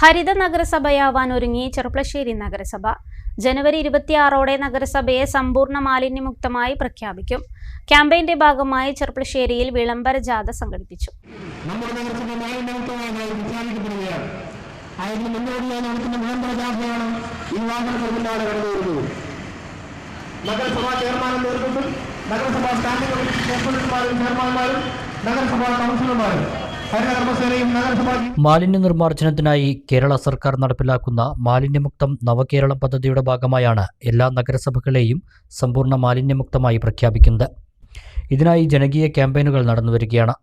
ഹരിത നഗരസഭയാവാൻ ഒരുങ്ങി ചെറുപ്പശ്ശേരി നഗരസഭ. ജനുവരി ഇരുപത്തിയാറോടെ നഗരസഭയെ സമ്പൂർണ മാലിന്യമുക്തമായി പ്രഖ്യാപിക്കും. ക്യാമ്പയിന്റെ ഭാഗമായി ചെറുപ്പശ്ശേരിയിൽ വിളംബര ജാഥ സംഘടിപ്പിച്ചു. നഗരസഭ ചെയർമാനും നേതൃത്വത്തിൽ നഗരസഭാ സ്റ്റാൻഡിംഗ് കമ്മിറ്റി ചെയർമാൻമാരും നഗരസഭാ കൗൺസിലർമാരും മാലിന്യ നിർമ്മാർജനത്തിനായി കേരള സർക്കാർ നടപ്പിലാക്കുന്ന മാലിന്യമുക്തം നവകേരളം പദ്ധതിയുടെ ഭാഗമായാണ് എല്ലാ നഗരസഭകളെയും സമ്പൂർണ മാലിന്യമുക്തമായി പ്രഖ്യാപിക്കുന്നത്. ഇതിനായി ജനകീയ ക്യാമ്പയിനുകൾ നടന്നുവരികയാണ്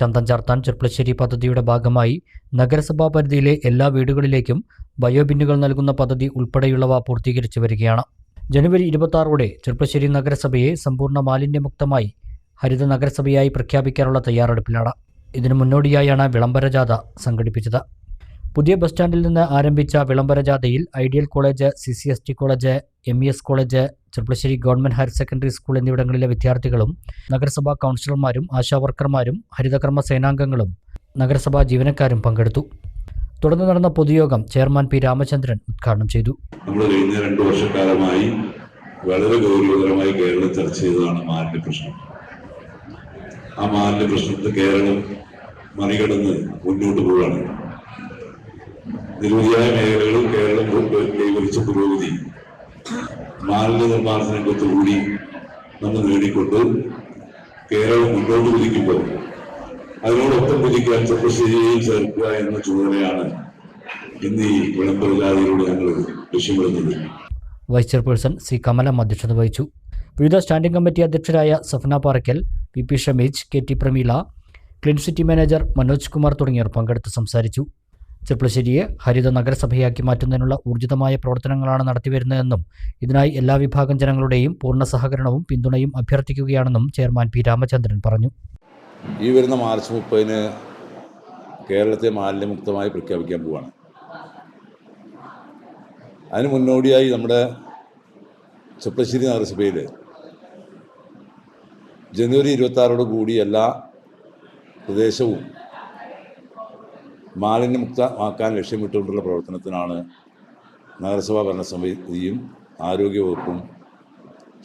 ചന്തം ചാർത്താൻ ചെർപ്പളശ്ശേരി പദ്ധതിയുടെ ഭാഗമായി നഗരസഭാ പരിധിയിലെ എല്ലാ വീടുകളിലേക്കും ബയോബിന്നുകൾ നൽകുന്ന പദ്ധതി ഉൾപ്പെടെയുള്ളവ പൂർത്തീകരിച്ചു വരികയാണ്. ജനുവരി ഇരുപത്തി ചെർപ്പശ്ശേരി നഗരസഭയെ സമ്പൂർണ മാലിന്യമുക്തമായി ഹരിത നഗരസഭയായി പ്രഖ്യാപിക്കാനുള്ള തയ്യാറെടുപ്പിലാണ്. ഇതിനു മുന്നോടിയായാണ് വിളംബര ജാഥ സംഘടിപ്പിച്ചത്. പുതിയ ബസ് സ്റ്റാൻഡിൽ നിന്ന് ആരംഭിച്ച വിളംബര ജാഥയിൽ ideal college C C S T college M E S college Cheruppassery government higher secondary school എന്നിവിടങ്ങളിലെ വിദ്യാർത്ഥികളും നഗരസഭാ കൗൺസിലർമാരും ആശാവർക്കർമാരും ഹരിതകർമ്മ സേനാംഗങ്ങളും നഗരസഭാ ജീവനക്കാരും പങ്കെടുത്തു. തുടർന്ന് നടന്ന പൊതുയോഗം ചെയർമാൻ പി രാമചന്ദ്രൻ ഉദ്ഘാടനം ചെയ്തു. നമ്മൾ കഴിഞ്ഞ രണ്ടു വർഷക്കാലമായി വളരെ ഗൗരവതരമായി കേരളം ചർച്ച ചെയ്തതാണ് മാലിന്യ പ്രശ്നം ആ മാലിന്യ പ്രശ്നത്തിൽ കേരളം മറികടന്ന് മുന്നോട്ട് പോവുകയാണ്. നിരവധിയായ മേഖലകളിൽ കേരളം കൈവരിച്ച പുരോഗതി മാലിന്യ നിർമ്മാർജന രംഗത്തുകൂടി നമ്മൾ നേടിക്കൊണ്ട് കേരളം മുന്നോട്ട് കുതിക്കുമ്പോൾ അതിനോടൊപ്പം കുതിക്കാൻ ചെറുപ്പശ്ശേരിയെയും ചേർക്കുക എന്ന ചുമതലയാണ് ഇന്ന് ഈ വിളംബരജാതിയിലൂടെ ഞങ്ങൾ ലക്ഷ്യമിടുന്നത്. വൈസ് ചെയർപേഴ്സൺ ശ്രീ കമലം അധ്യക്ഷത വഹിച്ചു. വിവിധ standing committee അധ്യക്ഷരായ Safna Parakkal P P Shameej K T Prameela clean city manager Manoj Kumar തുടങ്ങിയവർ പങ്കെടുത്ത് സംസാരിച്ചു. ചെർപ്പളശ്ശേരിയെ ഹരിത നഗരസഭയാക്കി മാറ്റുന്നതിനുള്ള ഊർജിതമായ പ്രവർത്തനങ്ങളാണ് നടത്തിവരുന്നതെന്നും ഇതിനായി എല്ലാ വിഭാഗം ജനങ്ങളുടെയും പൂർണ സഹകരണവും പിന്തുണയും അഭ്യർത്ഥിക്കുകയാണെന്നും ചെയർമാൻ പി രാമചന്ദ്രൻ പറഞ്ഞു. ഈ വരുന്ന മാർച്ച് മുപ്പതിന് കേരളത്തെ മാലിന്യമുക്തമായി പ്രഖ്യാപിക്കാൻ പോവാണ്. അതിന് മുന്നോടിയായി നമ്മുടെ ചെപ്പശ്ശേരി നഗരസഭയിൽ ജനുവരി ഇരുപത്തി കൂടി എല്ലാ പ്രദേശവും മാലിന്യമുക്തമാക്കാൻ ലക്ഷ്യമിട്ടുകൊണ്ടുള്ള പ്രവർത്തനത്തിനാണ് നഗരസഭാ ഭരണസമിതിയും ആരോഗ്യവകുപ്പും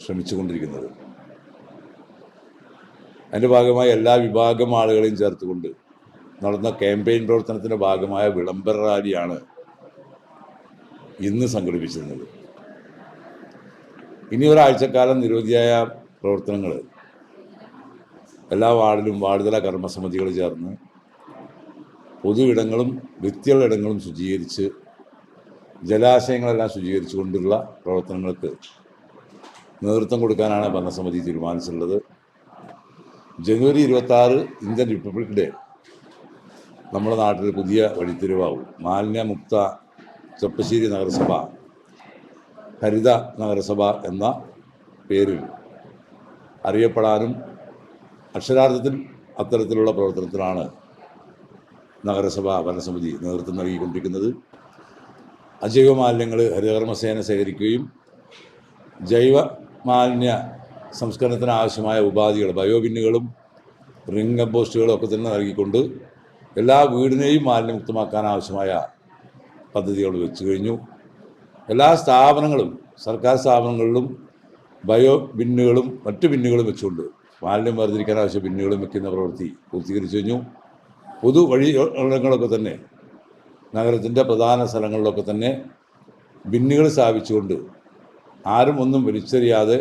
ശ്രമിച്ചുകൊണ്ടിരിക്കുന്നത്. അതിന്റെ ഭാഗമായി എല്ലാ വിഭാഗം ആളുകളെയും ചേർത്തുകൊണ്ട് നടന്ന ക്യാമ്പയിൻ പ്രവർത്തനത്തിന്റെ ഭാഗമായ വിളംബര റാലിയാണ് ഇന്ന് സംഘടിപ്പിച്ചിരുന്നത്. ഇനി ഒരാഴ്ചക്കാലം നിരവധിയായ പ്രവർത്തനങ്ങൾ എല്ലാ വാർഡിലും വാർഡുതല കർമ്മസമിതികൾ ചേർന്ന് പൊതു ഇടങ്ങളും വ്യക്തികളുടെ ഇടങ്ങളും ശുചീകരിച്ച് ജലാശയങ്ങളെല്ലാം ശുചീകരിച്ചുകൊണ്ടുള്ള പ്രവർത്തനങ്ങൾക്ക് നേതൃത്വം കൊടുക്കാനാണ് ഭരണസമിതി തീരുമാനിച്ചിട്ടുള്ളത്. ജനുവരി ഇരുപത്തി ആറ് ഇന്ത്യൻ റിപ്പബ്ലിക് ഡേ നമ്മുടെ നാട്ടിൽ പുതിയ വഴിത്തിരിവാകും. മാലിന്യമുക്ത ചെപ്പശ്ശേരി നഗരസഭ ഹരിത നഗരസഭ എന്ന പേരിൽ അറിയപ്പെടാനും അക്ഷരാർത്ഥത്തിൽ അത്തരത്തിലുള്ള പ്രവർത്തനത്തിലാണ് നഗരസഭ ഭരണസമിതി നേതൃത്വം നൽകിക്കൊണ്ടിരിക്കുന്നത്. അജൈവ മാലിന്യങ്ങൾ ഹരിതകർമ്മസേന ശേഖരിക്കുകയും ജൈവ മാലിന്യ സംസ്കരണത്തിന് ആവശ്യമായ ഉപാധികൾ ബയോബിന്നുകളും റിംഗ് കമ്പോസ്റ്റുകളും ഒക്കെ തന്നെ നൽകിക്കൊണ്ട് എല്ലാ വീടിനെയും മാലിന്യമുക്തമാക്കാൻ ആവശ്യമായ പദ്ധതികൾ വെച്ചു കഴിഞ്ഞു. എല്ലാ സ്ഥാപനങ്ങളും സർക്കാർ സ്ഥാപനങ്ങളിലും ബയോ ബിന്നുകളും മറ്റു ബിന്നുകളും വെച്ചുകൊണ്ട് മാലിന്യം വേർതിരിക്കാൻ ആവശ്യം പിന്നീട് വെക്കുന്ന പ്രവൃത്തി പൂർത്തീകരിച്ചു കഴിഞ്ഞു. പൊതു വഴികളൊക്കെ തന്നെ നഗരത്തിന്റെ പ്രധാന സ്ഥലങ്ങളിലൊക്കെ തന്നെ ബിന്നുകൾ സ്ഥാപിച്ചുകൊണ്ട് ആരും ഒന്നും വലിച്ചെറിയാതെ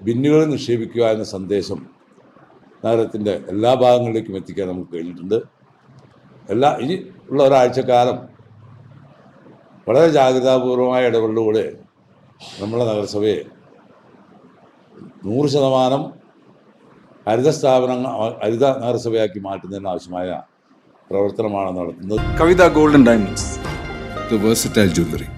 ബിന്നുകൾ നിക്ഷേപിക്കുക എന്ന സന്ദേശം നഗരത്തിന്റെ എല്ലാ ഭാഗങ്ങളിലേക്കും എത്തിക്കാൻ നമുക്ക് കഴിഞ്ഞിട്ടുണ്ട്. എല്ലാ ഇനി ഉള്ള ഒരാഴ്ചക്കാലം വളരെ ജാഗ്രതാപൂർവമായ ഇടപെടലിലൂടെ നമ്മുടെ നഗരസഭയെ നൂറ് ശതമാനം ഹരിത സ്ഥാപനങ്ങൾ ഹരിത നഗരസഭയാക്കി മാറ്റുന്നതിന് ആവശ്യമായ പ്രവർത്തനമാണ് നടത്തുന്നത് കവിത ഗോൾഡൻ ഡയമണ്ട്സ് ജ്വല്ലറി.